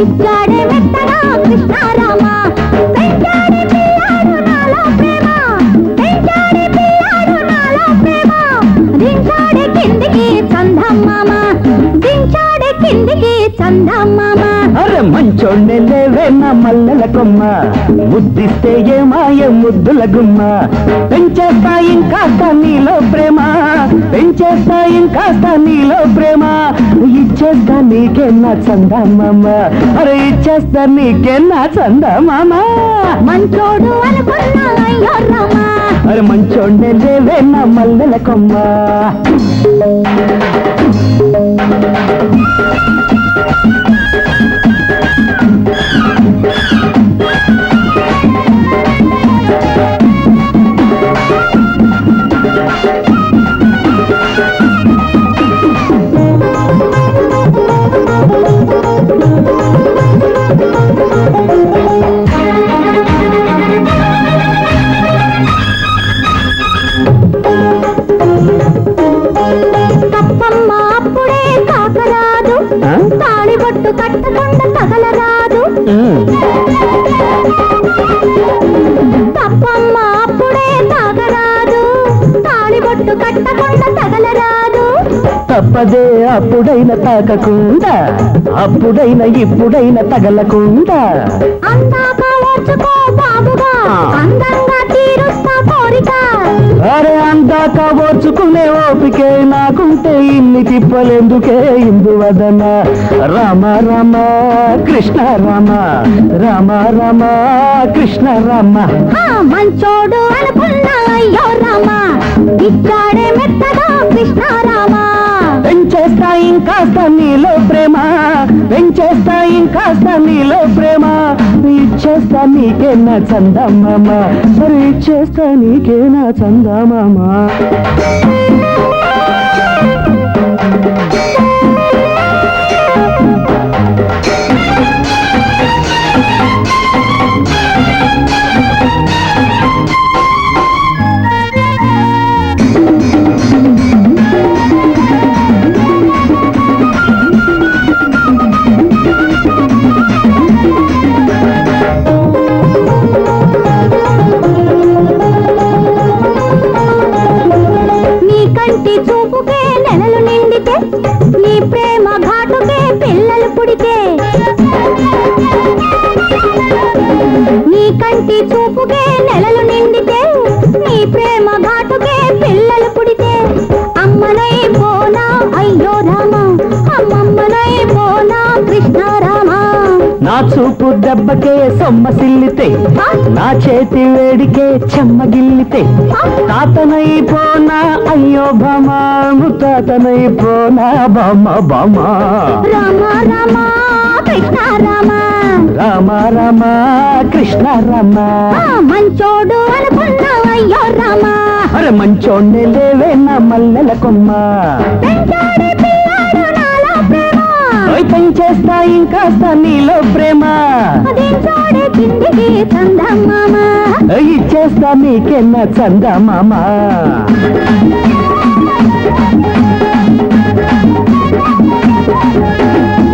ఇచ్చాడే కొమ్మ. ముద్దిస్తే ఏమాయ ముద్దుల గుమ్మ. పెంచేస్తా ఇంకా నీలో ప్రేమా. పెంచేస్తా ఇంకాస్త నీలో ప్రేమ. ఇచ్చేస్తా నీకే నా చందమామ. అరే ఇచ్చేస్తా నీకే నా చందమామ. మంచోడు అరే మంచోడ్నే లేవే నా మల్లెల కొమ్మ. తప్పదే అప్పుడైన తాకకుండా అప్పుడైన ఇప్పుడైన తగలకుండా. అరే అందాక ఓర్చుకునే ఓపికే నాకుంటే ఇన్ని తిప్పలెందుకే ఇందువదన రామ రామ కృష్ణ రామ రామ రామ కృష్ణ రామ. మంచోడు అనుకున్నా అయ్యో రామా? ఇచ్చాడే మెత్తగా కృష్ణారామా పెంచేస్తా ఇంకాస్త నీలో ప్రేమ పెంచేస్తా ఇంకాస్త నీలో ప్రేమ. ఇచ్చేస్తా నీకే నా చందమామ మరి ఇచ్చేస్తా నీకే నా చందమామ. ప్రేమ ఘాటుకే పిల్లలు పుడితే. నీ కంటి చూపుకే నెలలు నిండితే నీ ప్రేమ చూపు దెబ్బకే సొమ్మసిల్లితే నా చేతి వేడికే చెమ్మగిల్లితే తాతనైపోనా అయ్యో భమా ముత్తాతనైపోనా బొమ్మ బొమ్మ రామ రామ కృష్ణ రామ. మంచోడు అనుకున్నా అయ్యో రామ. అరే మంచోడ్నే లేవే నా మల్లెల కొమ్మ. చేస్తా ఇంకా నీలో ప్రేమ ఇచ్చేస్తా నీకెన్న చందా మామా